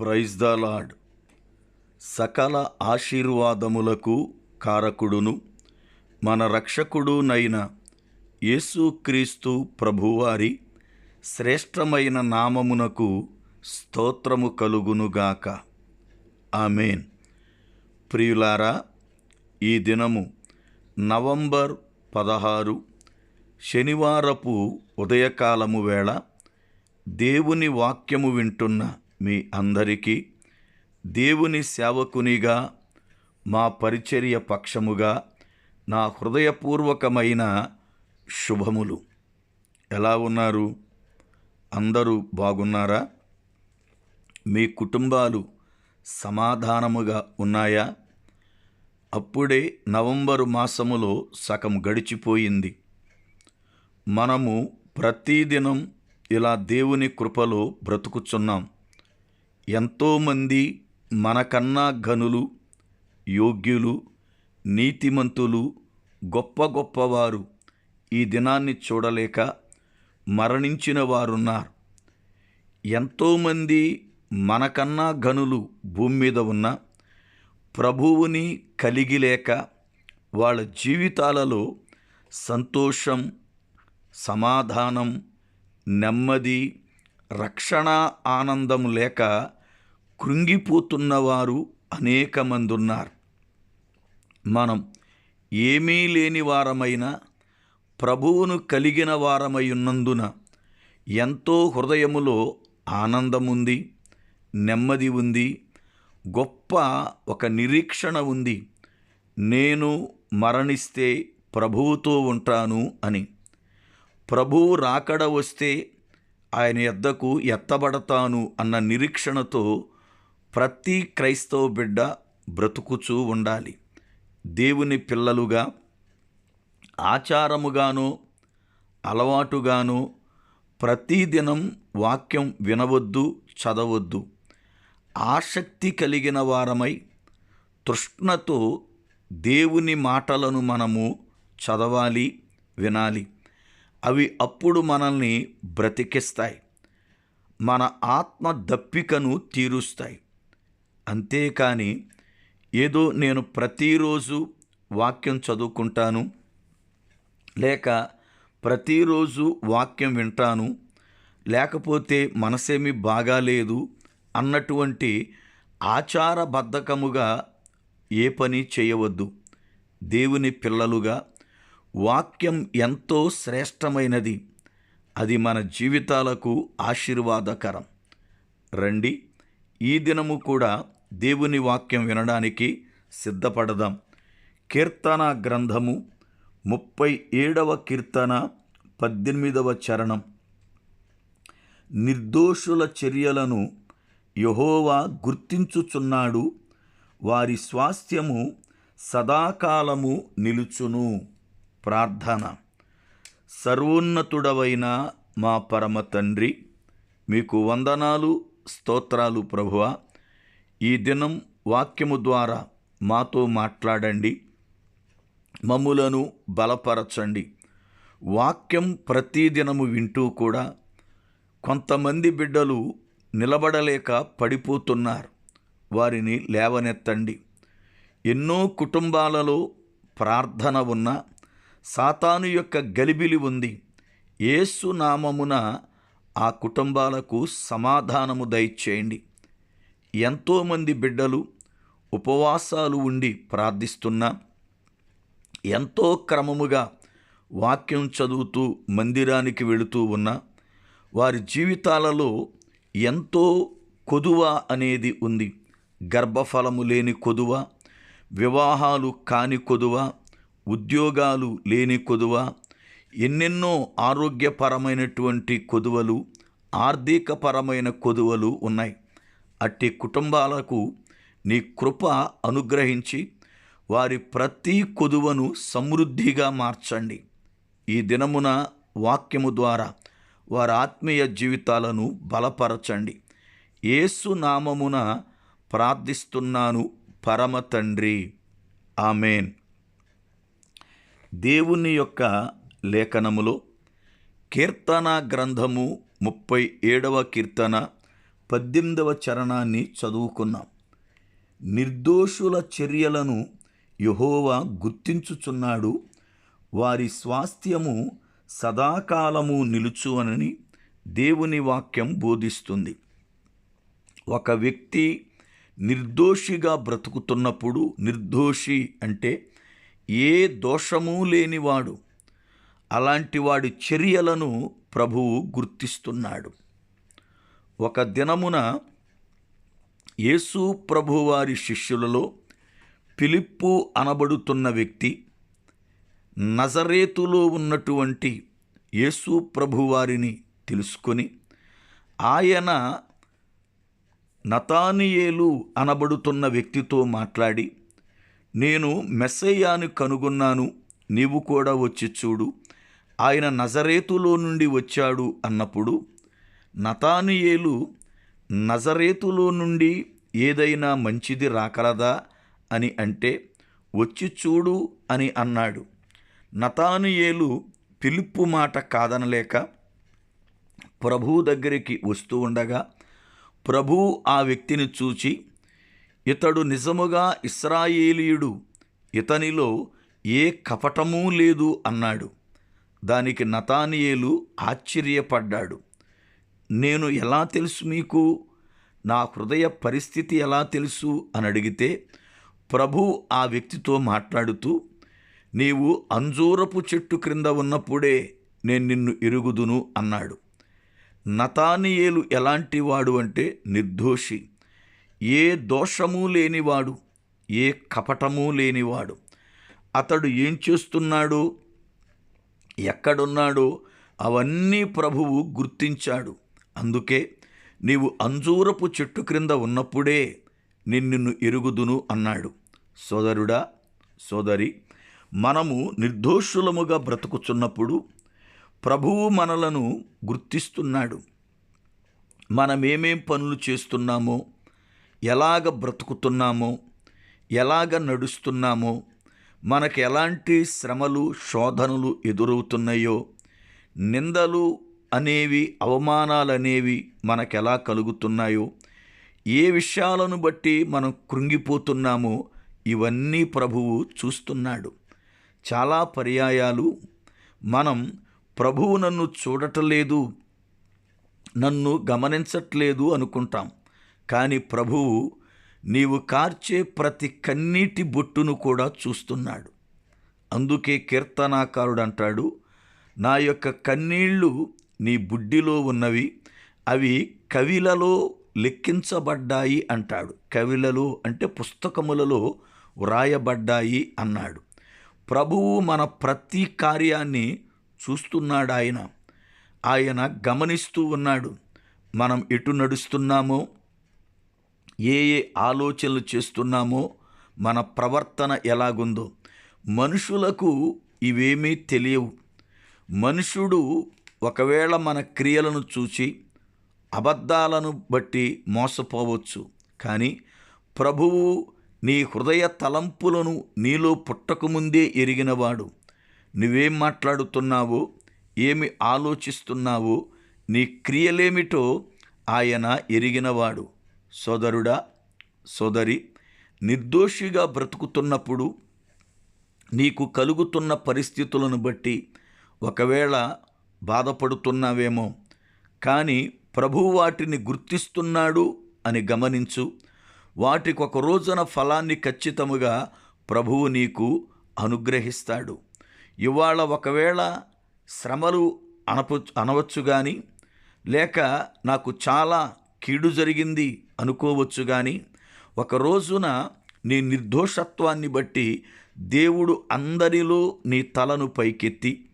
Praise the lord సకల ఆశీర్వాదములకు కారకుడును మన రక్షకుడునైన యేసుక్రీస్తు ప్రభువారి శ్రేష్టమైన నామమునకు స్తోత్రము కలుగునుగాక ఆమెన్. ప్రియులారా ఈ దినము నవంబర్ పదహారు శనివారపు ఉదయకాలము వేళ దేవుని వాక్యము వింటున్న మీ అందరికీ దేవుని సేవకునిగా మా పరిచర్య పక్షముగా నా హృదయపూర్వకమైన శుభములు. ఎలా ఉన్నారు? అందరూ బాగున్నారా? మీ కుటుంబాలు సమాధానముగా ఉన్నాయా? అప్పుడే నవంబరు మాసములో సగం గడిచిపోయింది. మనము ప్రతిదినం ఇలా దేవుని కృపలో బ్రతుకుచున్నాం. ఎంతోమంది మనకన్నా ఘనులు యోగ్యులు నీతిమంతులు గొప్ప గొప్పవారు ఈ దినాన్ని చూడలేక మరణించిన వారున్నారు. ఎంతోమంది మనకన్నా ఘనులు భూమి మీద ఉన్న ప్రభువుని కలిగి లేక వాళ్ళ జీవితాలలో సంతోషం సమాధానం నెమ్మది రక్షణ ఆనందం లేక కృంగిపోతున్నవారు అనేక మంది ఉన్నారు మనం ఏమీ లేని వారమైనా ప్రభువును కలిగిన వారమై ఉన్నందున ఎంతో హృదయములో ఆనందముంది నెమ్మది ఉంది గొప్ప ఒక నిరీక్షణ ఉంది. నేను మరణిస్తే ప్రభువుతో ఉంటాను అని. ప్రభువు రాకడ వస్తే ఆయన ఎద్దకు ఎత్తబడతాను అన్న నిరీక్షణతో ప్రతి క్రైస్తవ బిడ్డ బ్రతుకుచూ ఉండాలి. దేవుని పిల్లలుగా ఆచారముగానో అలవాటుగానో ప్రతిదినం వాక్యం వినవద్దు చదవద్దు. ఆసక్తి కలిగిన వారమై తృష్ణతో దేవుని మాటలను మనము చదవాలి వినాలి. అవి అప్పుడు మనల్ని బ్రతికిస్తాయి. మన ఆత్మ దప్పికను తీరుస్తాయి. అంతేకాని ఏదో నేను ప్రతిరోజు వాక్యం చదువుకుంటాను లేక ప్రతిరోజు వాక్యం వింటాను లేకపోతే మనసేమీ బాగాలేదు అన్నటువంటి ఆచారబద్ధకముగా ఏ పని చేయవద్దు. దేవుని పిల్లలుగా వాక్యం ఎంతో శ్రేష్టమైనది. అది మన జీవితాలకు ఆశీర్వాదకరం. రండి ఈ దినము కూడా దేవుని వాక్యం వినడానికి సిద్ధపడదాం. కీర్తన గ్రంథము ముప్పై ఏడవ కీర్తన పద్దెనిమిదవ చరణం. నిర్దోషుల చర్యలను యహోవా గుర్తించుచున్నాడు. వారి స్వాస్థ్యము సదాకాలము నిలుచును. ప్రార్థన. సర్వోన్నతుడవైన మా పరమ తండ్రి మీకు వందనాలు స్తోత్రాలు ప్రభువ. ఈ దినం వాక్యము ద్వారా మాతో మాట్లాడండి. మమ్ములను బలపరచండి. వాక్యం ప్రతిదినము వింటూ కూడా కొంతమంది బిడ్డలు నిలబడలేక పడిపోతున్నారు. వారిని లేవనెత్తండి. ఎన్నో కుటుంబాలలో ప్రార్థన ఉన్న సాతాను యొక్క గలిబిలి ఉంది. ఏసు నామమున ఆ కుటుంబాలకు సమాధానము దయచేయండి. ఎంతోమంది బిడ్డలు ఉపవాసాలు ఉండి ప్రార్థిస్తున్నా ఎంతో క్రమముగా వాక్యం చదువుతూ మందిరానికి వెళుతూ ఉన్న వారి జీవితాలలో ఎంతో కొదువ అనేది ఉంది. గర్భఫలము లేని కొదువ వివాహాలు కాని కొదువ ఉద్యోగాలు లేని కొదువ ఎన్నెన్నో ఆరోగ్యపరమైనటువంటి కొదువలు ఆర్థికపరమైన కొదువలు ఉన్నాయి. అట్టి కుటుంబాలకు నీ కృప అనుగ్రహించి వారి ప్రతి కొదువను సమృద్ధిగా మార్చండి. ఈ దినమున వాక్యము ద్వారా వారి ఆత్మీయ జీవితాలను బలపరచండి. యేసు నామమున ప్రార్థిస్తున్నాను పరమ తండ్రి. ఆమెన్. దేవుని యొక్క లేఖనములో కీర్తన గ్రంథము ముప్పై ఏడవ కీర్తన పద్దెనిమిదవ చరణాన్ని చదువుకున్నాం. నిర్దోషుల చర్యలను యహోవా గుర్తించుచున్నాడు. వారి స్వాస్థ్యము సదాకాలము నిలుచువనని దేవుని వాక్యం బోధిస్తుంది. ఒక వ్యక్తి నిర్దోషిగా బ్రతుకుతున్నప్పుడు నిర్దోషి అంటే ఏ దోషము లేనివాడు. అలాంటి వాడి చర్యలను ప్రభువు గుర్తిస్తున్నాడు. ఒక దినమున యేసు ప్రభువారి శిష్యులలో పిలిప్పు అనబడుతున్న వ్యక్తి నజరేతులో ఉన్నటువంటి యేసు ప్రభువారిని తెలుసుకొని ఆయన నతానియేలు అనబడుతున్న వ్యక్తితో మాట్లాడి నేను మెస్సయ్యాను కనుగొన్నాను నీవు కూడా వచ్చి చూడు ఆయన నజరేతులో నుండి వచ్చాడు అన్నప్పుడు నతానియేలు నజరేతులో నుండి ఏదైనా మంచిది రాకలదా అని అంటే వచ్చి చూడు అని అన్నాడు. నతానియేలు పిలుపు మాట కాదనలేక ప్రభువు దగ్గరికి వస్తూ ఉండగా ప్రభువు ఆ వ్యక్తిని చూచి ఇతడు నిజముగా ఇస్రాయేలీయుడు ఇతనిలో ఏ కపటమూ లేదు అన్నాడు. దానికి నతానియేలు ఆశ్చర్యపడ్డాడు. నేను ఎలా తెలుసు మీకు? నా హృదయ పరిస్థితి ఎలా తెలుసు? అని అడిగితే ప్రభు ఆ వ్యక్తితో మాట్లాడుతూ నీవు అంజూరపు చెట్టు క్రింద ఉన్నప్పుడే నేను నిన్ను ఎరుగుదును అన్నాడు. నతానియేలు ఎలాంటివాడు అంటే నిర్దోషి. ఏ దోషము లేనివాడు ఏ కపటము లేనివాడు. అతడు ఏం చేస్తున్నాడు? ఎక్కడున్నాడో అవన్నీ ప్రభువు గుర్తించాడు. అందుకే నీవు అంజూరపు చెట్టు క్రింద ఉన్నప్పుడే నిన్ను ఎరుగుదును అన్నాడు. సోదరుడా సోదరి మనము నిర్దోషులముగా బ్రతుకుచున్నప్పుడు ప్రభువు మనలను గుర్తిస్తున్నాడు. మనమేమేం పనులు చేస్తున్నామో ఎలాగ బ్రతుకుతున్నామో ఎలాగ నడుస్తున్నామో మనకు ఎలాంటి శ్రమలు శోధనలు ఎదురవుతున్నాయో నిందలు అనేవి అవమానాలు అనేవి మనకెలా కలుగుతున్నాయో ఏ విషయాలను బట్టి మనం కృంగిపోతున్నామో ఇవన్నీ ప్రభువు చూస్తున్నాడు. చాలా పర్యాయాలు. మనం ప్రభువు నన్ను చూడటలేదు నన్ను గమనించట్లేదు అనుకుంటాం. కానీ ప్రభువు నీవు కార్చే ప్రతి కన్నీటి బొట్టును కూడా చూస్తున్నాడు. అందుకే కీర్తనాకారుడు అంటాడు నా యొక్క కన్నీళ్ళు నీ బుడ్డిలో ఉన్నవి అవి కవిలలో లెక్కించబడ్డాయి అంటాడు. కవిలలో అంటే పుస్తకములలో వ్రాయబడ్డాయి అన్నాడు. ప్రభువు మన ప్రతి కార్యాన్ని చూస్తున్నాడు ఆయన. ఆయన గమనిస్తూ ఉన్నాడు. మనం ఎటు నడుస్తున్నామో ఏ ఏ ఆలోచనలు చేస్తున్నామో మన ప్రవర్తన ఎలాగుందో. మనుషులకు ఇవేమీ తెలియవు. మనుషుడు ఒకవేళ మన క్రియలను చూచి అబద్ధాలను బట్టి మోసపోవచ్చు. కానీ ప్రభువు నీ హృదయ తలంపులను నీలో పుట్టకముందే ఎరిగినవాడు. నువ్వేం మాట్లాడుతున్నావో ఏమి ఆలోచిస్తున్నావో నీ క్రియలేమిటో ఆయన ఎరిగినవాడు. సోదరుడా సోదరి నిర్దోషిగా బ్రతుకుతున్నప్పుడు నీకు కలుగుతున్న పరిస్థితులను బట్టి ఒకవేళ బాధపడుతున్నావేమో. కానీ ప్రభువు వాటిని గుర్తిస్తున్నాడు అని గమనించు. వాటికి ఒక రోజున ఫలాన్ని ఖచ్చితముగా ప్రభువు నీకు అనుగ్రహిస్తాడు. ఇవాళ ఒకవేళ శ్రమలు అనపు అనవచ్చు కానీ లేక నాకు చాలా కీడు జరిగింది అనుకోవచ్చు కానీ ఒక రోజున నీ నిర్దోషత్వాన్ని బట్టి దేవుడు అందరిలో నీ తలను పైకెత్తి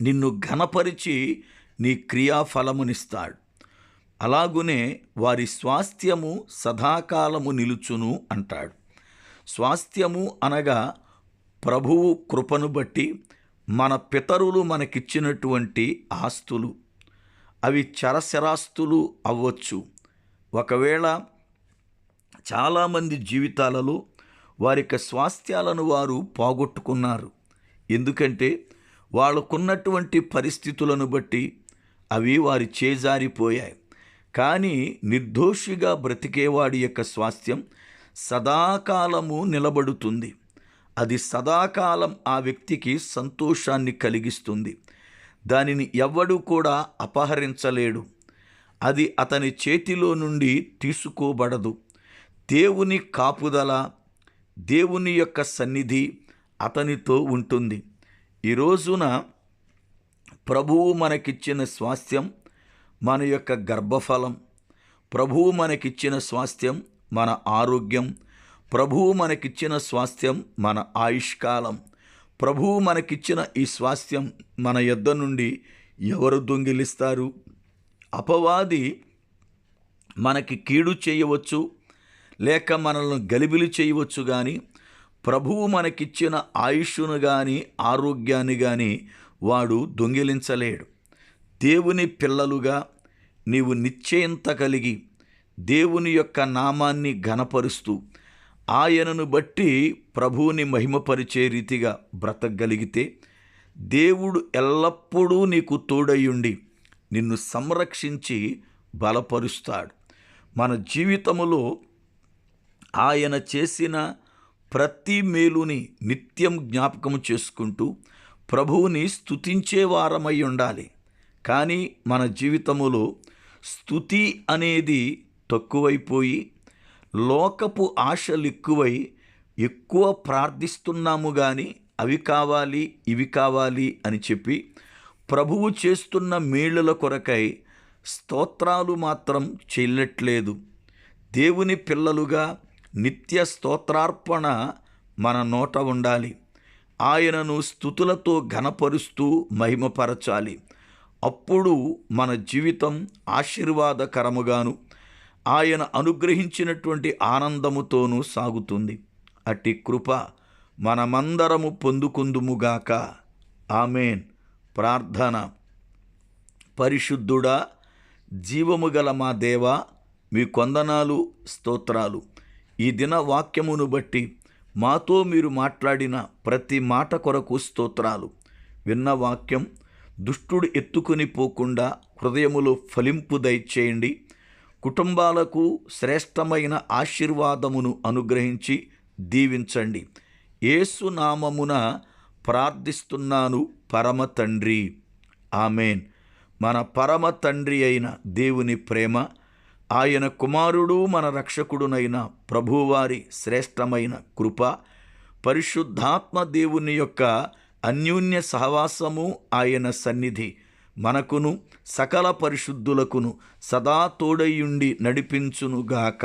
నిన్ను ఘనపరిచి నీ క్రియాఫలమునిస్తాడు. అలాగునే వారి స్వాస్థ్యము సదాకాలము నిలుచును అంటాడు. స్వాస్థ్యము అనగా ప్రభువు కృపను బట్టి మన పితరులు మనకిచ్చినటువంటి ఆస్తులు. అవి చరశరాస్తులు అవ్వచ్చు. ఒకవేళ చాలామంది జీవితాలలో వారి యొక్క స్వాస్థ్యాలను వారు పోగొట్టుకున్నారు. ఎందుకంటే వాళ్ళకున్నటువంటి పరిస్థితులను బట్టి అవి వారి చేజారిపోయాయి. కానీ నిర్దోషిగా బ్రతికేవాడి యొక్క స్వాస్థ్యం సదాకాలము నిలబడుతుంది. అది సదాకాలం ఆ వ్యక్తికి సంతోషాన్ని కలిగిస్తుంది. దానిని ఎవ్వడూ కూడా అపహరించలేడు. అది అతని చేతిలో నుండి తీసుకోబడదు. దేవుని కాపుదల దేవుని యొక్క సన్నిధి అతనితో ఉంటుంది. ఈ రోజున ప్రభువు మనకిచ్చిన స్వాస్థ్యం మన యొక్క గర్భఫలం. ప్రభువు మనకిచ్చిన స్వాస్థ్యం మన ఆరోగ్యం. ప్రభువు మనకిచ్చిన స్వాస్థ్యం మన ఆయుష్కాలం. ప్రభువు మనకిచ్చిన ఈ స్వాస్థ్యం మన యొద్ద నుండి ఎవరు దొంగిలిస్తారు? అపవాది మనకి కీడు చేయవచ్చు లేక మనల్ని గలిబిలి చేయవచ్చు కానీ ప్రభువు మనకిచ్చిన ఆయుష్ను కానీ ఆరోగ్యాన్ని కానీ వాడు దొంగిలించలేడు. దేవుని పిల్లలుగా నీవు నిశ్చయంత కలిగి దేవుని యొక్క నామాన్ని ఘనపరుస్తూ ఆయనను బట్టి ప్రభువుని మహిమపరిచే రీతిగా బ్రతకగలిగితే దేవుడు ఎల్లప్పుడూ నీకు తోడయ్యుండి నిన్ను సంరక్షించి బలపరుస్తాడు. మన జీవితములో ఆయన చేసిన ప్రతి మేలుని నిత్యం జ్ఞాపకం చేసుకుంటూ ప్రభువుని స్థుతించే వారమై ఉండాలి. కానీ మన జీవితములో స్థుతి అనేది తక్కువైపోయి లోకపు ఆశలు ఎక్కువై ఎక్కువ ప్రార్థిస్తున్నాము కానీ అవి కావాలి ఇవి కావాలి అని చెప్పి ప్రభువు చేస్తున్న మేళ్ళల కొరకై స్తోత్రాలు మాత్రం చెల్లట్లేదు దేవుని పిల్లలుగా నిత్య స్తోత్రార్పణ మన నోట ఉండాలి. ఆయనను స్థుతులతో ఘనపరుస్తూ మహిమపరచాలి. అప్పుడు మన జీవితం ఆశీర్వాదకరముగాను ఆయన అనుగ్రహించినటువంటి ఆనందముతోనూ సాగుతుంది. అట్టి కృప మనమందరము పొందుకుందుముగాక. ఆమెన్. ప్రార్థన. పరిశుద్ధుడా జీవము గల మా దేవా మీ కొందనాలు స్తోత్రాలు. ఈ దిన వాక్యమును బట్టి మాతో మీరు మాట్లాడిన ప్రతి మాట కొరకు స్తోత్రాలు. విన్న వాక్యం దుష్టుడు ఎత్తుకుని పోకుండా హృదయములో ఫలింపు దయచేయండి. కుటుంబాలకు శ్రేష్టమైన ఆశీర్వాదమును అనుగ్రహించి దీవించండి. ఏసునామమున ప్రార్థిస్తున్నాను పరమ తండ్రి. ఆమెన్. మన పరమ తండ్రి అయిన దేవుని ప్రేమ ఆయన కుమారుడు మన రక్షకుడునైన ప్రభువారి శ్రేష్టమైన కృప పరిశుద్ధాత్మ దేవుని యొక్క అన్యోన్య సహవాసము ఆయన సన్నిధి మనకును సకల పరిశుద్ధులకును సదా తోడయుండి నడిపించునుగాక.